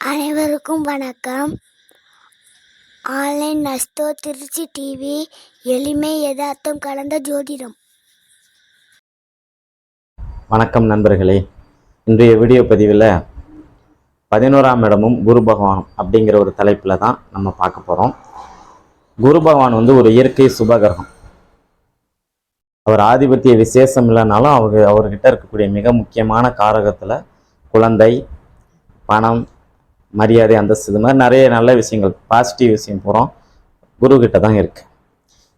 அனைவருக்கும் வணக்கம். Online நஸ்தோ Trichy TV எளிமை எதார்த்தம் கலந்த ஜோதிடம். வணக்கம் நண்பர்களே. இன்றைய வீடியோ பதிவில் பதினோராம் இடமும் குரு பகவான் அப்படிங்கிற ஒரு தலைப்பில் தான் நம்ம பார்க்க போகிறோம் குரு பகவான் வந்து ஒரு இயற்கை சுபகிரகம். அவர் ஆதிபத்திய விசேஷம் இல்லைனாலும் அவர் அவர்கிட்ட இருக்கக்கூடிய மிக முக்கியமான காரகத்தில் குழந்தை பணம் மரியாதை அந்தஸ்து இது மாதிரி நிறைய நல்ல விஷயங்கள் பாசிட்டிவ் விஷயம் போகிறோம் குரு கிட்ட தான் இருக்குது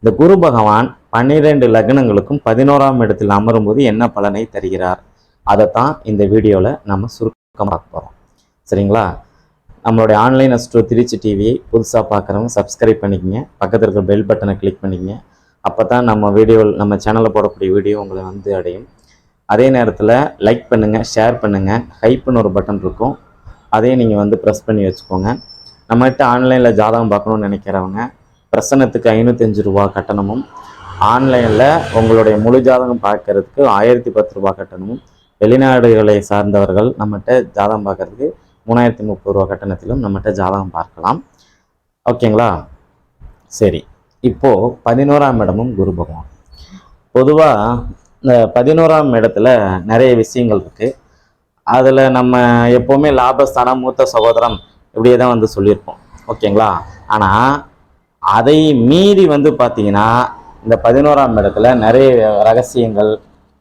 இந்த குரு பகவான் பன்னிரெண்டு லக்னங்களுக்கும் பதினோராம் இடத்தில் அமரும்போது என்ன பலனை தருகிறார்? அதை தான் இந்த வீடியோவில் நம்ம சுருக்கமாக பார்க்க போகிறோம் சரிங்களா? நம்மளுடைய ஆன்லைன் அஸ்ட்ரோ திருச்சி டிவியை புதுசாக பார்க்குறவங்க சப்ஸ்கிரைப் பண்ணிக்கங்க. பக்கத்தில் இருக்கிற பெல் பட்டனை கிளிக் பண்ணிக்கங்க. அப்போ தான் நம்ம வீடியோவில் நம்ம சேனலில் போடக்கூடிய வீடியோ உங்களை வந்து அடையும். அதே நேரத்தில் லைக் பண்ணுங்கள் ஷேர் பண்ணுங்கள் ஹைப்புன்னு ஒரு பட்டன் இருக்கும். அதையும் நீங்கள் வந்து ப்ரெஸ் பண்ணி வச்சுக்கோங்க. நம்மகிட்ட ஆன்லைனில் ஜாதகம் பார்க்கணும்னு நினைக்கிறவங்க பிரசனத்துக்கு ஐநூற்றஞ்சு ரூபா கட்டணமும் ஆன்லைனில் உங்களுடைய முழு ஜாதகம் பார்க்கறதுக்கு ஆயிரத்தி பத்து ரூபா கட்டணமும் வெளிநாடுகளை சார்ந்தவர்கள் நம்மகிட்ட ஜாதகம் பார்க்கறதுக்கு மூணாயிரத்தி முப்பது ரூபா கட்டணத்திலும் நம்மகிட்ட ஜாதகம் பார்க்கலாம். ஓகேங்களா சரி. இப்போது பதினோராம் இடமும் குரு பகவான். பொதுவாக இந்த பதினோராம் இடத்துல நிறைய விஷயங்கள் இருக்குது அதில் நம்ம எப்போவுமே லாபஸ்தானம் மூத்த சகோதரம் இப்படியே தான் வந்து சொல்லியிருப்போம். ஓகேங்களா? ஆனால் அதை மீறி வந்து பார்த்தீங்கன்னா இந்த பதினோராம் இடத்துல நிறைய ரகசியங்கள்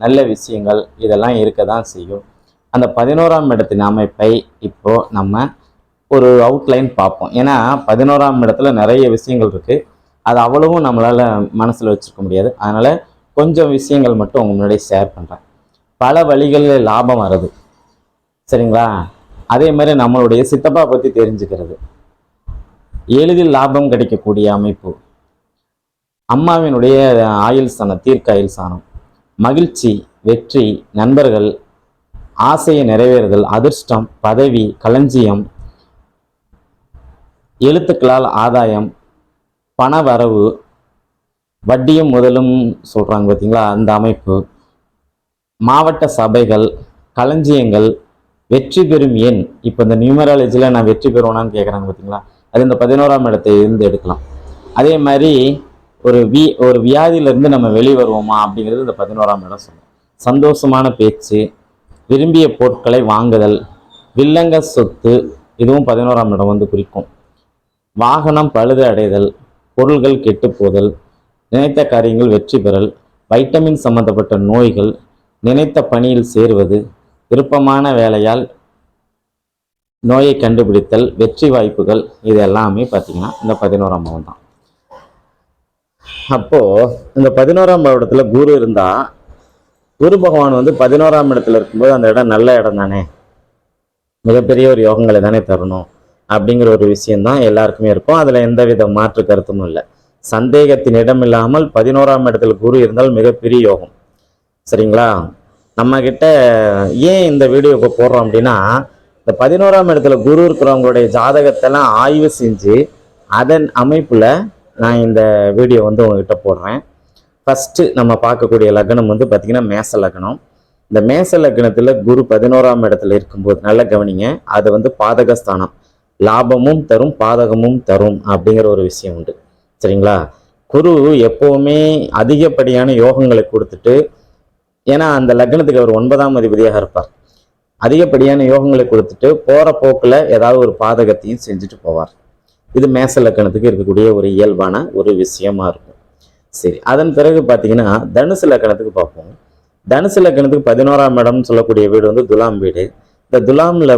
நல்ல விஷயங்கள் இதெல்லாம் இருக்க தான் செய்யும். அந்த பதினோராம் இடத்தின் அமைப்பை இப்போ நம்ம ஒரு அவுட்லைன் பார்ப்போம். ஏன்னா பதினோராம் இடத்துல நிறைய விஷயங்கள் இருக்குது அது அவ்வளவும் நம்மளால் மனசில் வச்சுருக்க முடியாது. அதனால் கொஞ்சம் விஷயங்கள் மட்டும் உங்கள் முன்னாடி ஷேர் பண்ணுறேன் பல வழிகளில் லாபம் வருது சரிங்களா? அதே மாதிரி நம்மளுடைய சித்தப்பா பற்றி தெரிஞ்சுக்கிறது. எளிதில் லாபம் கிடைக்கக்கூடிய அமைப்பு. அம்மாவினுடைய ஆயுள் சாணம் தீர்க்க ஆயுள் சாணம். மகிழ்ச்சி வெற்றி நண்பர்கள் ஆசையை நிறைவேறுதல் அதிர்ஷ்டம் பதவி களஞ்சியம் எழுத்துக்களால் ஆதாயம் பண வரவு வட்டியும் முதலும் சொல்கிறாங்க பார்த்தீங்களா அந்த அமைப்பு. மாவட்ட சபைகள் களஞ்சியங்கள் வெற்றி பெறும் எண். இப்போ இந்த நியூமராலஜியில் நான் வெற்றி பெறுவேனான்னு கேட்குறாங்க பார்த்தீங்களா அது இந்த பதினோராம் இடத்தை இருந்து எடுக்கலாம். அதே மாதிரி ஒரு வி ஒரு வியாதியிலேருந்து நம்ம வெளியே வருவோமா அப்படிங்கிறது இந்த பதினோராம் இடம் சொல்லும். சந்தோஷமான பேச்சு விரும்பிய பொருட்களை வாங்குதல் வில்லங்க சொத்து இதுவும் பதினோராம் இடம் வந்து குறிக்கும். வாகனம் பழுது அடைதல் பொருள்கள் கெட்டுப்போதல் நினைத்த காரியங்கள் வெற்றி பெறல் வைட்டமின் சம்பந்தப்பட்ட நோய்கள் நினைத்த பணியில் சேருவது விருப்பமான வேலையால் நோயை கண்டுபிடித்தல் வெற்றி வாய்ப்புகள் இது எல்லாமே பார்த்தீங்கன்னா இந்த பதினோராம் பாவம் தான். அப்போ இந்த பதினோராம் பாவத்தில் குரு இருந்தா குரு பகவான் வந்து பதினோராம் இடத்துல இருக்கும்போது அந்த இடம் நல்ல இடம் தானே? மிகப்பெரிய ஒரு யோகங்களை தானே தரணும்? அப்படிங்கிற ஒரு விஷயம்தான் எல்லாருக்குமே இருக்கும். எந்த வித மாற்று கருத்தும் இல்லை. சந்தேகத்தின் இடம் இல்லாமல் பதினோராம் இடத்துல குரு இருந்தால் மிகப்பெரிய யோகம். சரிங்களா? நம்மக்கிட்ட ஏன் இந்த வீடியோ இப்போ போடுறோம் அப்படின்னா இந்த பதினோராம் இடத்துல குரு இருக்கிறவங்களுடைய ஜாதகத்தெல்லாம் ஆய்வு செஞ்சு அதன் அமைப்பில் நான் இந்த வீடியோ வந்து உங்ககிட்ட போடுறேன். ஃபஸ்ட்டு நம்ம பார்க்கக்கூடிய லக்னம் வந்து பார்த்திங்கன்னா மேச லக்னம். இந்த மேச லக்னத்தில் குரு பதினோராம் இடத்துல இருக்கும்போது நல்லா கவனிங்க அது வந்து பாதகஸ்தானம். லாபமும் தரும் பாதகமும் தரும் அப்படிங்கிற ஒரு விஷயம் உண்டு. சரிங்களா? குரு எப்போவுமே அதிகப்படியான யோகங்களை கொடுத்துட்டு ஏன்னா அந்த லக்னத்துக்கு அவர் ஒன்பதாம் அதிபதியாக இருப்பார். அதிகப்படியான யோகங்களை கொடுத்துட்டு போற போக்குல ஏதாவது ஒரு பாதகத்தையும் செஞ்சுட்டு போவார். இது மேச லக்கணத்துக்கு இருக்கக்கூடிய ஒரு இயல்பான ஒரு விஷயமா இருக்கும். சரி அதன் பிறகு பார்த்தீங்கன்னா தனுசு லக்கணத்துக்கு பார்ப்போம். தனுசு லக்கணத்துக்கு பதினோராம் இடம்னு சொல்லக்கூடிய வீடு வந்து துலாம் வீடு. இந்த துலாமில்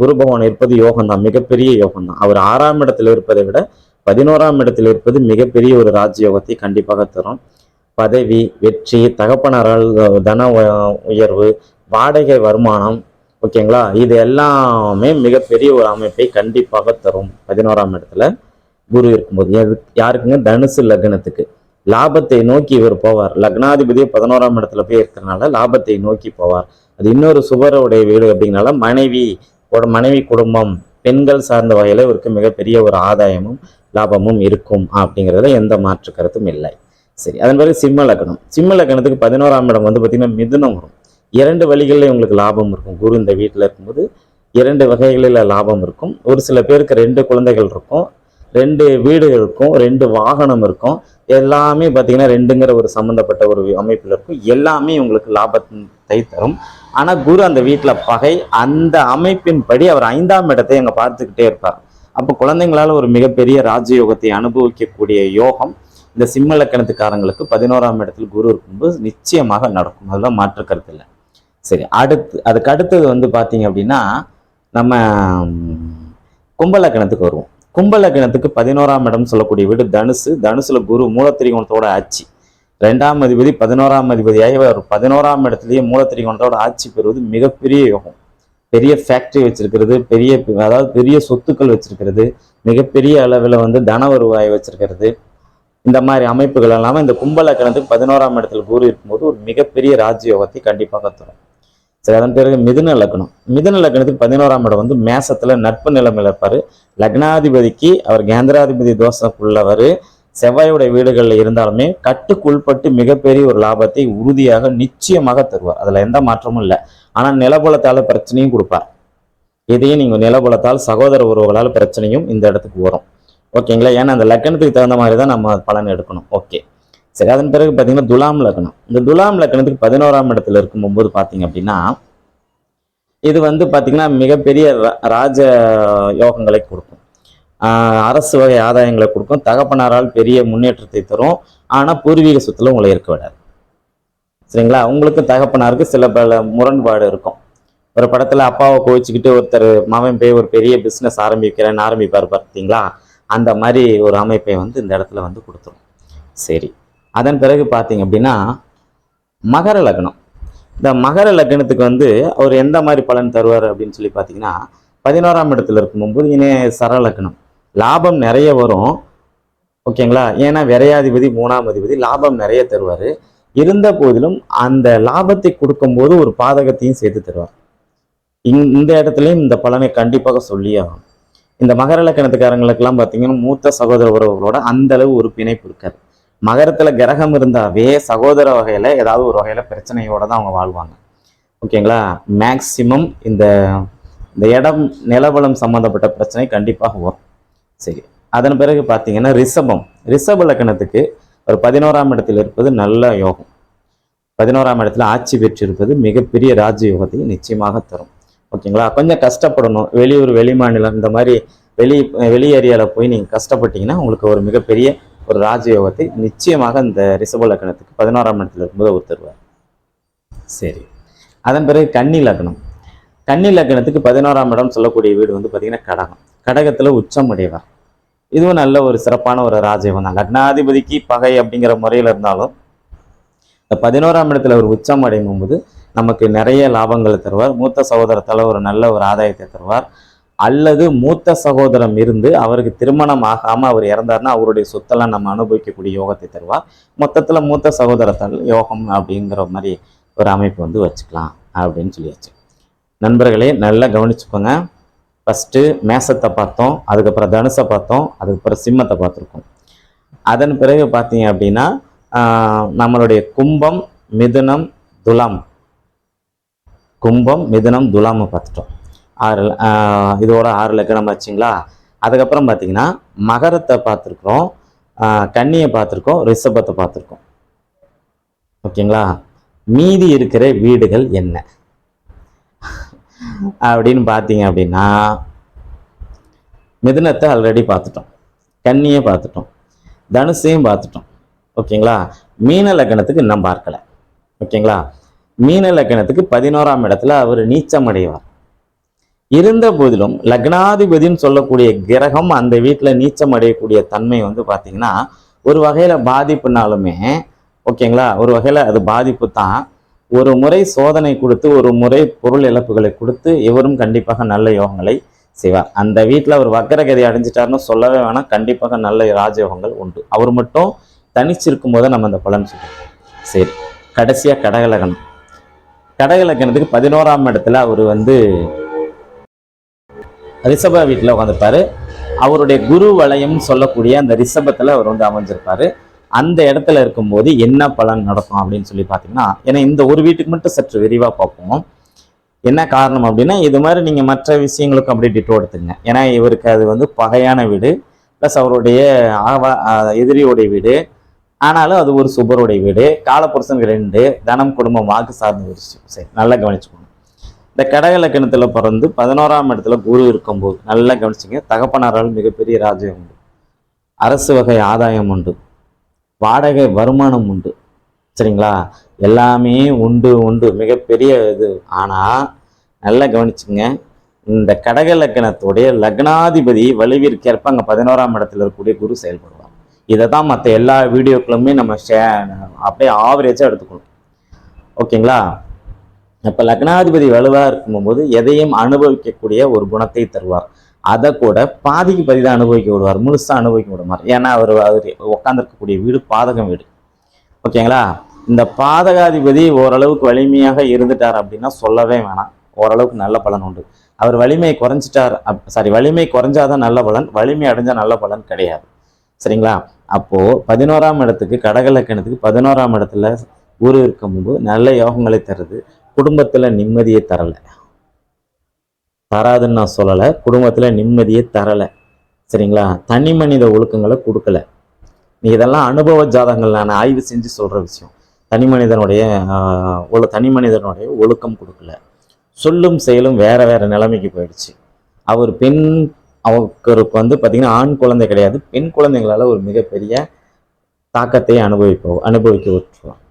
குரு பகவான் இருப்பது யோகம்தான் மிகப்பெரிய யோகம்தான். அவர் ஆறாம் இடத்துல இருப்பதை விட பதினோராம் இடத்தில் இருப்பது மிகப்பெரிய ஒரு ராஜயோகத்தை கண்டிப்பாக தரும். பதவி வெற்றி தகப்பனரால் தன உ- உயர்வு வாடகை வருமானம் ஓகேங்களா? இது எல்லாமே மிகப்பெரிய ஒரு அமைப்பை கண்டிப்பாக தரும். பதினோராம் இடத்துல குரு இருக்கும்போது. யாருக்குங்க? தனுசு லக்னத்துக்கு. லாபத்தை நோக்கி இவர் போவார். லக்னாதிபதியே பதினோராம் இடத்துல போய் இருக்கிறனால லாபத்தை நோக்கி போவார். அது இன்னொரு சுவருடைய வீடு அப்படிங்கிறனால மனைவி மனைவி குடும்பம் பெண்கள் சார்ந்த வகையில் இவருக்கு மிகப்பெரிய ஒரு ஆதாயமும் லாபமும் இருக்கும் அப்படிங்கிறதுல எந்த மாற்று கருத்தும் இல்லை. சரி அதன் பிறகு சிம்ம லக்கணம். சிம்ம லக்கணத்துக்கு பதினோராம் இடம் வந்து பார்த்தீங்கன்னா மிதுனம் வரும். இரண்டு வழிகளில் உங்களுக்கு லாபம் இருக்கும். குரு இந்த வீட்டில் இருக்கும்போது இரண்டு வகைகளில் லாபம் இருக்கும். ஒரு சில பேருக்கு ரெண்டு குழந்தைகள் இருக்கும். ரெண்டு வீடு இருக்கும். ரெண்டு வாகனம் இருக்கும். எல்லாமே பார்த்தீங்கன்னா ரெண்டுங்கிற ஒரு சம்மந்தப்பட்ட ஒரு அமைப்பில் இருக்கும். எல்லாமே உங்களுக்கு லாபத்தை தரும். ஆனால் குரு அந்த வீட்டில் பகை. அந்த அமைப்பின்படி அவர் ஐந்தாம் இடத்தை அங்கே பார்த்துக்கிட்டே இருப்பார். அப்போ குழந்தைங்களால் ஒரு மிகப்பெரிய ராஜயோகத்தை அனுபவிக்கக்கூடிய யோகம் இந்த சிம்ம லக்கணத்துக்காரங்களுக்கு பதினோராம் இடத்துல குரு இருக்கும்போது நிச்சயமாக நடக்கும். அதெல்லாம் மாற்று கருத்து இல்லை. சரி அடுத்து அதுக்கு அடுத்தது வந்து பார்த்தீங்க அப்படின்னா நம்ம கும்பலக்கணத்துக்கு வருவோம். கும்பலக்கணத்துக்கு பதினோராம் இடம் சொல்லக்கூடிய வீடு தனுசு. தனுசுல குரு மூலத்திரிகோணத்தோட ஆட்சி. ரெண்டாம் அதிபதி பதினோராம் அதிபதியாகி வரும் பதினோராம் இடத்துலயே மூலத்திரிகோணத்தோட ஆட்சி பெறுவது மிகப்பெரிய யோகம். பெரிய ஃபேக்டரி வச்சிருக்கிறது பெரிய அதாவது பெரிய சொத்துக்கள் வச்சிருக்கிறது மிகப்பெரிய அளவில் வந்து தன வருவாய் வச்சிருக்கிறது. இந்த மாதிரி அமைப்புகள் எல்லாமே இந்த கும்பலக்கணத்துக்கு பதினோராம் இடத்துல குரு இருக்கும்போது ஒரு மிகப்பெரிய ராஜயோகத்தை கண்டிப்பாக தரும் சரி அதன் பிறகு மிதுன லக்னம் மிதுன லக்னத்துக்கு பதினோராம் இடம் வந்து மேசத்தில் நட்பு நிலைமையில் இருப்பார். லக்னாதிபதிக்கு அவர் கேந்திராதிபதி தோஷம் செவ்வாயோட செவ்வாயுடைய வீடுகளில் இருந்தாலுமே கட்டுக்குள்பட்டு மிகப்பெரிய ஒரு லாபத்தை உறுதியாக நிச்சயமாக தருவார். அதில் எந்த மாற்றமும் இல்லை. ஆனால் நிலபலத்தால் பிரச்சனையும் கொடுப்பார். இதையும் நீங்கள் நிலபலத்தால் சகோதர உறவுகளால் பிரச்சனையும் இந்த இடத்துக்கு வரும். ஓகேங்களா? ஏன்னா அந்த லக்கணத்துக்கு தகுந்த மாதிரி தான் நம்ம பலன் எடுக்கணும். ஓகே. சரி அதன் பிறகு பார்த்தீங்கன்னா துலாம் லக்கணம். இந்த துலாம் லக்கணத்துக்கு பதினோராம் இடத்துல இருக்கும்போது பார்த்தீங்க அப்படின்னா இது வந்து பார்த்தீங்கன்னா மிகப்பெரிய ரா- ராஜ யோகங்களை கொடுக்கும். அரசு வகை ஆதாயங்களை கொடுக்கும். தகப்பனாரால் பெரிய முன்னேற்றத்தை தரும். ஆனால் பூர்வீக சொத்துல உங்களை இருக்க விடாது. சரிங்களா? உங்களுக்கு தகப்பனாருக்கு சில பல முரண்பாடு இருக்கும். ஒரு படத்தில் அப்பாவை கோவிச்சுக்கிட்டு ஒருத்தர் மகன் போய் ஒரு பெரிய பிஸ்னஸ் ஆரம்பிக்கிறேன்னு ஆரம்பிப்பார் பார்த்தீங்களா? அந்த மாதிரி ஒரு அமைப்பை வந்து இந்த இடத்துல வந்து கொடுத்துரும் சரி. அதன் பிறகு பார்த்தீங்க அப்படின்னா மகர லக்னம். இந்த மகர லக்னத்துக்கு வந்து அவர் எந்த மாதிரி பலன் தருவார் அப்படின்னு சொல்லி பார்த்தீங்கன்னா பதினோராம் இடத்துல இருக்கும்போது இனே சர லக்னம். லாபம் நிறைய வரும். ஓகேங்களா? ஏன்னா விரையாதிபதி மூணாம் அதிபதி லாபம் நிறைய தருவார். இருந்த போதிலும் அந்த லாபத்தை கொடுக்கும்போது ஒரு பாதகத்தையும் சேர்த்து தருவார். இந்த இடத்துலையும் இந்த பலனை கண்டிப்பாக சொல்லியே ஆகும் இந்த மகர லக்கணத்துக்காரங்களுக்கெல்லாம் பார்த்தீங்கன்னா மூத்த சகோதர உறவுகளோட அந்த அளவு ஒரு பிணைப்பு இருக்காது. மகரத்தில் கிரகம் இருந்தாவே சகோதர வகையில் ஏதாவது ஒரு வகையில் பிரச்சனையோட தான் அவங்க வாழ்வாங்க. ஓகேங்களா? மேக்சிமம் இந்த இந்த இடம் நிலவளம் சம்மந்தப்பட்ட பிரச்சனை கண்டிப்பாக வரும். சரி. அதன் பிறகு பார்த்தீங்கன்னா ரிஷபம். ரிஷப லக்கணத்துக்கு ஒரு பதினோராம் இடத்தில் இருப்பது நல்ல யோகம். பதினோராம் இடத்துல ஆட்சி பெற்றிருப்பது மிகப்பெரிய ராஜயோகத்தை நிச்சயமாக தரும். ஓகேங்களா? கொஞ்சம் கஷ்டப்படணும். வெளியூர் வெளி மாநிலம் இந்த மாதிரி வெளி வெளி ஏரியாவில் போய் நீங்கள் கஷ்டப்பட்டீங்கன்னா உங்களுக்கு ஒரு மிகப்பெரிய ஒரு ராஜயோகத்தை நிச்சயமாக இந்த ரிஷப லக்னத்துக்கு பதினோராம் இடத்துல இருக்கும்போது அவர் தருவார். சரி. அதன் பிறகு கன்னி லக்னம். கன்னி லக்னத்துக்கு பதினோராம் இடம் சொல்லக்கூடிய வீடு வந்து பார்த்திங்கன்னா கடகம். கடகத்தில் உச்சம் அடைவார். இதுவும் நல்ல ஒரு சிறப்பான ஒரு ராஜயோகம் தான். லக்னாதிபதிக்கு பகை அப்படிங்கிற முறையில் இருந்தாலும் இந்த பதினோராம் இடத்துல ஒரு உச்சம் அடையும் போது நமக்கு நிறைய லாபங்களை தருவார். மூத்த சகோதரத்தால் ஒரு நல்ல ஒரு ஆதாயத்தை தருவார். அல்லது மூத்த சகோதரம் இருந்து அவருக்கு திருமணம் ஆகாமல் அவர் இறந்தாருன்னா அவருடைய சொத்தெல்லாம் நம்ம அனுபவிக்கக்கூடிய யோகத்தை தருவார். மொத்தத்தில் மூத்த சகோதரத்தால் யோகம் அப்படிங்கிற மாதிரி ஒரு அமைப்பு வந்து வச்சுக்கலாம் அப்படின்னு சொல்லியாச்சு. நண்பர்களே நல்லா கவனிச்சுக்கோங்க. ஃபஸ்ட்டு மேசத்தை பார்த்தோம் அதுக்கப்புறம் தனுசை பார்த்தோம் அதுக்கப்புறம் சிம்மத்தை பார்த்துருக்கோம். அதன் பிறகு பார்த்தீங்க அப்படின்னா நம்மளுடைய கும்பம் மிதுனம் துலம். கும்பம் மிதுனம் துலாமை பார்த்துட்டோம். ஆறு ஆஹ், இதோட ஆறு லக்கணம் ஆச்சுங்களா அதுக்கப்புறம் பார்த்தீங்கன்னா மகரத்தை பார்த்துருக்குறோம் கன்னியை பார்த்துருக்கோம் ரிஷபத்தை பார்த்துருக்கோம். ஓகேங்களா? மீதி இருக்கிற வீடுகள் என்ன? அப்படின்னு பார்த்தீங்க அப்படின்னா மிதுனத்தை ஆல்ரெடி பார்த்துட்டோம். கன்னியை பார்த்துட்டோம். தனுசையும் பார்த்துட்டோம். ஓகேங்களா? மீன லக்கணத்துக்கு இன்னும் பார்க்கலை. ஓகேங்களா? மீன லக்கணத்துக்கு பதினோராம் இடத்துல அவர் நீச்சம் அடைவார் இருந்த போதிலும் லக்னாதிபதின்னு சொல்லக்கூடிய கிரகம் அந்த வீட்டில் நீச்சம் அடையக்கூடிய தன்மை வந்து பார்த்தீங்கன்னா ஒரு வகையில் பாதிப்புனாலுமே ஓகேங்களா? ஒரு வகையில் அது பாதிப்பு தான். ஒரு முறை சோதனை கொடுத்து ஒரு முறை பொருள் இழப்புகளை கொடுத்து இவரும் கண்டிப்பாக நல்ல யோகங்களை செய்வார். அந்த வீட்டில் அவர் வக்கரகதி அடைஞ்சிட்டாருன்னு சொல்லவே வேணாம். கண்டிப்பாக நல்ல ராஜயோகங்கள் உண்டு. அவர் மட்டும் தனிச்சிருக்கும் போது நம்ம அந்த பலன் சொல்லுவோம் சரி கடைசியாக கடகலகணம். கடகலக்கணத்துக்கு பதினோராம் இடத்துல அவர் வந்து ரிஷப வீட்டில் உட்காந்துருப்பாரு அவருடைய குரு வளையம் சொல்லக்கூடிய அந்த ரிஷபத்தில் அவர் வந்து அமைஞ்சிருப்பாரு அந்த இடத்துல இருக்கும்போது என்ன பலன் நடக்கும் அப்படின்னு சொல்லி பார்த்தீங்கன்னா ஏன்னா இந்த ஒரு வீட்டுக்கு மட்டும் சற்று விரிவாக பார்ப்போம். என்ன காரணம் அப்படின்னா இது மாதிரி நீங்கள் மற்ற விஷயங்களுக்கும் அப்படியே டிட்டோ எடுத்துங்க. ஏன்னா இவருக்கு அது வந்து பகையான வீடு ப்ளஸ் அவருடைய ஆவ- எதிரியோடைய வீடு ஆனாலும் அது ஒரு சுபருடைய வீடு. காலப்புருஷனுக்கு ரெண்டு தனம் குடும்பம் வாக்கு சார்ந்த ஒரு சரி நல்லா கவனிச்சுக்கணும் இந்த கடக கிணத்துல பிறந்து பதினோராம் இடத்துல குரு இருக்கும்போது நல்லா கவனிச்சுங்க. தகப்பனாரால் மிகப்பெரிய ராஜ்யம் உண்டு. அரசு வகை ஆதாயம் உண்டு. வாடகை வருமானம் உண்டு. சரிங்களா? எல்லாமே உண்டு உண்டு. மிகப்பெரிய இது. ஆனால் நல்லா கவனிச்சுங்க. இந்த கடக லக்கணத்துடைய லக்னாதிபதி வலுவிற்கேற்ப அங்கே பதினோராம் இடத்துல இருக்கக்கூடிய குரு செயல்படுவார். இதை தான் மற்ற எல்லா வீடியோக்களுமே நம்ம ஷே அப்படியே ஆவரேஜாக எடுத்துக்கணும். ஓகேங்களா? இப்போ லக்னாதிபதி வலுவாக இருக்கும்போது எதையும் அனுபவிக்கக்கூடிய ஒரு குணத்தை தருவார். அதை கூட பாதிக்கு பாதி தான் அனுபவிக்க விடுவார். முழுசாக அனுபவிக்க விடுவார். ஏன்னா அவர் அவர் உட்காந்துருக்கக்கூடிய வீடு பாதகம் வீடு. ஓகேங்களா? இந்த பாதகாதிபதி ஓரளவுக்கு வலிமையாக இருந்துட்டார் அப்படின்னா சொல்லவே வேணாம். ஓரளவுக்கு நல்ல பலன் உண்டு. அவர் வலிமை குறைஞ்சிட்டார் சாரி வலிமை குறைஞ்சாதான் நல்ல பலன் வலிமை அடைஞ்சால் நல்ல பலன் கிடையாது. சரிங்களா? அப்போ பதினோராம் இடத்துக்கு கடகலக்கணத்துக்கு பதினோராம் இடத்துல குரு இருக்கும்போது நல்ல யோகங்களை தருது. குடும்பத்துல நிம்மதியை தரல. தராதுன்னு நான் சொல்லலை. குடும்பத்துல நிம்மதியை தரல. சரிங்களா? தனி மனித ஒழுக்கங்களை கொடுக்கல. நீ இதெல்லாம் அனுபவ ஜாதகங்கள். நான் ஆய்வு செஞ்சு சொல்ற விஷயம். தனி மனிதனுடைய ஒழு தனி மனிதனுடைய ஒழுக்கம் கொடுக்கல. சொல்லும் செயலும் வேற வேற நிலைமைக்கு போயிடுச்சு. அவர் பெண் அவருக்கு வந்து பார்த்திங்கன்னா ஆண் குழந்தை கிடையாது. பெண் குழந்தைங்களால் ஒரு மிகப்பெரிய தாக்கத்தை அனுபவிப்போம் அனுபவிக்க விட்டுருவோம்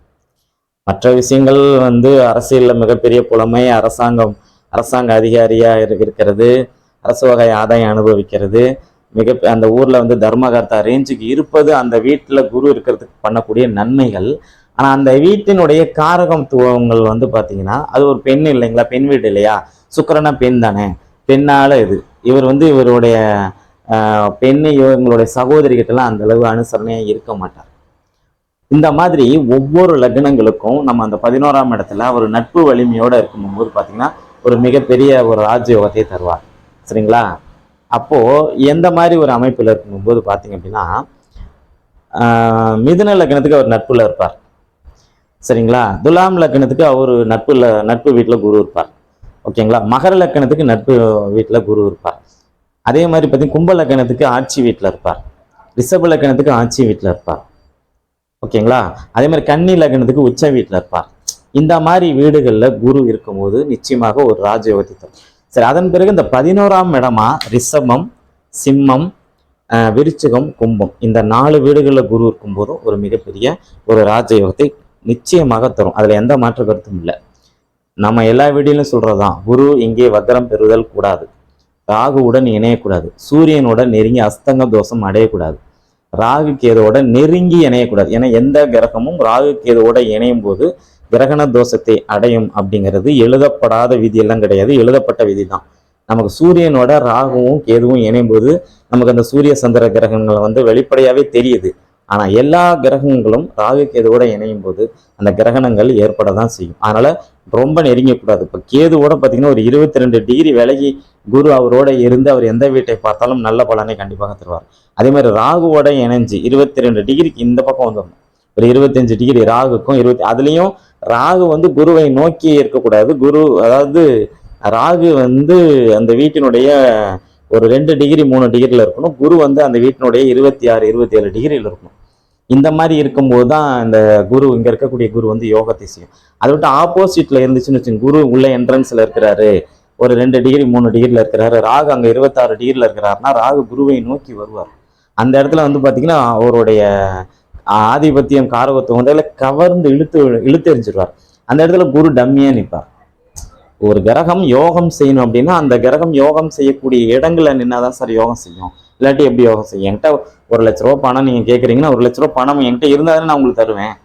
மற்ற விஷயங்கள் வந்து அரசியலில் மிகப்பெரிய புலமை அரசாங்கம் அரசாங்க அதிகாரியாக இரு- இருக்கிறது. அரசு வகை ஆதாயம் அனுபவிக்கிறது. மிக அந்த ஊரில் வந்து தர்மகர்த்தா ரேஞ்சுக்கு இருப்பது அந்த வீட்டில் குரு இருக்கிறதுக்கு பண்ணக்கூடிய நன்மைகள். ஆனால் அந்த வீட்டினுடைய காரகத்துவங்கள் வந்து பார்த்திங்கன்னா அது ஒரு பெண் இல்லைங்களா? பெண் வீடு இல்லையா? சுக்கரனா பெண் தானே. பெண்ணால் இது. இவர் வந்து இவருடைய பெண்ணு இவங்களுடைய சகோதரி அந்த அளவு அனுசரணையாக இருக்க மாட்டார். இந்த மாதிரி ஒவ்வொரு லக்னங்களுக்கும் நம்ம அந்த பதினோராம் இடத்துல ஒரு நட்பு வலிமையோடு இருக்கும்போது பார்த்தீங்கன்னா ஒரு மிகப்பெரிய ஒரு ராஜயோகத்தை தருவார். சரிங்களா? அப்போது எந்த மாதிரி ஒரு அமைப்பில் இருக்கும்போது பார்த்தீங்க அப்படின்னா மிதுன லக்னத்துக்கு அவர் நட்புல இருப்பார். சரிங்களா? துலாம் லக்னத்துக்கு அவர் நட்புல நட்பு வீட்டில் குரு இருப்பார். ஓகேங்களா? மகர லக்கணத்துக்கு நட்பு வீட்டில் குரு இருப்பார். அதே மாதிரி பார்த்தீங்கன்னா கும்ப லக்கணத்துக்கு ஆட்சி வீட்டில் இருப்பார். ரிஷப லக்கணத்துக்கு ஆட்சி வீட்டில் இருப்பார். ஓகேங்களா? அதே மாதிரி கன்னி லக்னத்துக்கு உச்ச வீட்டில் இருப்பார். இந்த மாதிரி வீடுகளில் குரு இருக்கும்போது நிச்சயமாக ஒரு ராஜயோகத்தை தரும். சரி அதன் பிறகு இந்த பதினோராம் இடமா ரிஷபம் சிம்மம் விருச்சிகம் கும்பம் இந்த நாலு வீடுகளில் குரு இருக்கும்போதும் ஒரு மிகப்பெரிய ஒரு ராஜயோகத்தை நிச்சயமாக தரும். அதில் எந்த மாற்று கருத்தும் இல்லை. நம்ம எல்லா வீடியோலையும் சொல்றதுதான். குரு இங்கே வக்கரம் பெறுதல் கூடாது. ராகுவுடன் இணையக்கூடாது. சூரியனுடன் நெருங்கி அஸ்தங்க தோஷம் அடையக்கூடாது. ராகு கேதுவோட நெருங்கி இணையக்கூடாது. ஏன்னா எந்த கிரகமும் ராகு கேதுவோட இணையும் போது கிரகண தோஷத்தை அடையும் அப்படிங்கிறது எழுதப்படாத விதியெல்லாம் கிடையாது. எழுதப்பட்ட விதி தான் நமக்கு சூரியனோட ராகுவும் கேதுவும் இணையும் போது நமக்கு அந்த சூரிய சந்திர கிரகங்கள் வந்து வெளிப்படையாவே தெரியுது. ஆனா எல்லா கிரகங்களும் ராகு கேதுவோட இணையும் போது அந்த கிரகணங்கள் ஏற்பட தான் செய்யும். அதனால ரொம்ப நெருங்கக்கூடாது. இப்போ கேதுவோட பார்த்திங்கன்னா ஒரு இருபத்தி ரெண்டு டிகிரி விலகி குரு அவரோட இருந்து அவர் எந்த வீட்டை பார்த்தாலும் நல்ல பலனை கண்டிப்பாக தருவார். அதே மாதிரி ராகுவோட இணைஞ்சு இருபத்தி ரெண்டு டிகிரிக்கு இந்த பக்கம் வந்துடணும். ஒரு இருபத்தஞ்சு டிகிரி ராகுக்கும் இருபத்தி அதுலேயும் ராகு வந்து குருவை நோக்கி இருக்கக்கூடாது. குரு அதாவது ராகு வந்து அந்த வீட்டினுடைய ஒரு ரெண்டு டிகிரி மூணு டிகிரியில் இருக்கணும். குரு வந்து அந்த வீட்டினுடைய இருபத்தி ஆறு இருபத்தி ஏழு டிகிரியில் இருக்கணும். இந்த மாதிரி இருக்கும்போது தான் இந்த குரு இங்கே இருக்கக்கூடிய குரு வந்து யோகத்தை செய்யும். அதை விட்டு ஆப்போசிட்ல இருந்துச்சுன்னு வச்சுங்க குரு உள்ள என்ட்ரன்ஸ்ல இருக்கிறாரு. ஒரு ரெண்டு டிகிரி மூணு டிகிரியில் இருக்கிறாரு. ராகு அங்கே இருபத்தாறு டிகிரியில் இருக்கிறாருன்னா ராகு குருவை நோக்கி வருவார். அந்த இடத்துல வந்து பார்த்தீங்கன்னா அவருடைய ஆதிபத்தியம் காரகத்துவம் வந்து அதில் கவர்ந்து இழுத்து இழுத்து எறிஞ்சிருவார் அந்த இடத்துல குரு டம்மியா நிற்பார். ஒரு கிரகம் யோகம் செய்யணும் அப்படின்னா அந்த கிரகம் யோகம் செய்யக்கூடிய இடங்களில் நின்னாதான் சார் யோகம் செய்யும். இல்லாட்டி எப்படி யோகம் செய்யும் என்கிட்ட ஒரு லட்ச ரூபா பணம் நீங்கள் கேட்குறீங்கன்னா ஒரு லட்ச ரூபா பணம் என்கிட்ட இருந்தாலும் நான் உங்களுக்கு தருவேன்.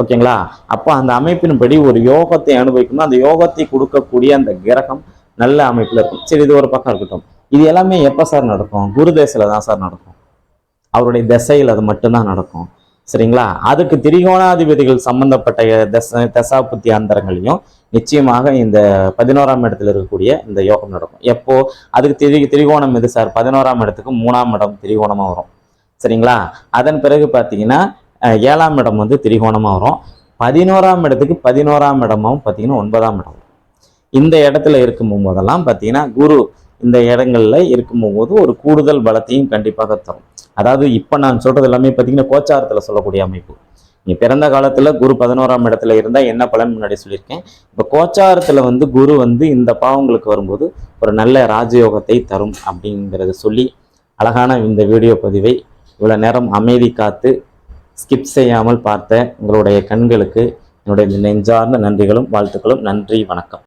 ஓகேங்களா? அப்போ அந்த அமைப்பின்படி ஒரு யோகத்தை அனுபவிக்கணும். அந்த யோகத்தை கொடுக்கக்கூடிய அந்த கிரகம் நல்ல அமைப்பில் இருக்கும். சரி இது ஒரு பக்கம் இருக்கட்டும். இது எல்லாமே எப்போ சார் நடக்கும்? குரு தேசையில தான் சார் நடக்கும். அவருடைய திசையில் அது மட்டும்தான் நடக்கும். சரிங்களா? அதுக்கு திரிகோணாதிபதிகள் சம்பந்தப்பட்ட தச தசாபுத்தி அந்தரங்களையும் நிச்சயமாக இந்த பதினோராம் இடத்துல இருக்கக்கூடிய இந்த யோகம் நடக்கும். எப்போ? அதுக்கு திரி திரிகோணம் எது சார்? பதினோராம் இடத்துக்கு மூணாம் இடம் திரிகோணமாக வரும். சரிங்களா? அதன் பிறகு பார்த்தீங்கன்னா ஏழாம் இடம் வந்து திரிகோணமாக வரும். பதினோராம் இடத்துக்கு பதினோராம் இடமாகவும் பார்த்தீங்கன்னா ஒன்பதாம் இடம் இந்த இடத்துல இருக்கும் போதெல்லாம் பார்த்தீங்கன்னா குரு இந்த இடங்கள்ல இருக்கும் போது ஒரு கூடுதல் பலத்தையும் கண்டிப்பாக தரும். அதாவது இப்போ நான் சொல்றது எல்லாமே பார்த்தீங்கன்னா கோச்சாரத்தில் சொல்லக்கூடிய அமைப்பு. நீ பிறந்த காலத்தில் குரு பதினோராம் இடத்துல இருந்தால் என்ன பலன் முன்னாடி சொல்லியிருக்கேன்? இப்போ கோச்சாரத்தில் வந்து குரு வந்து இந்த பாவங்களுக்கு வரும்போது ஒரு நல்ல ராஜயோகத்தை தரும் அப்படிங்கிறத சொல்லி அழகான இந்த வீடியோ பதிவை இவ்வளோ நேரம் அமைதி காத்து ஸ்கிப் செய்யாமல் பார்த்த உங்களுடைய கண்களுக்கு என்னுடைய நெஞ்சார்ந்த நன்றிகளும் வாழ்த்துக்களும் நன்றி வணக்கம்.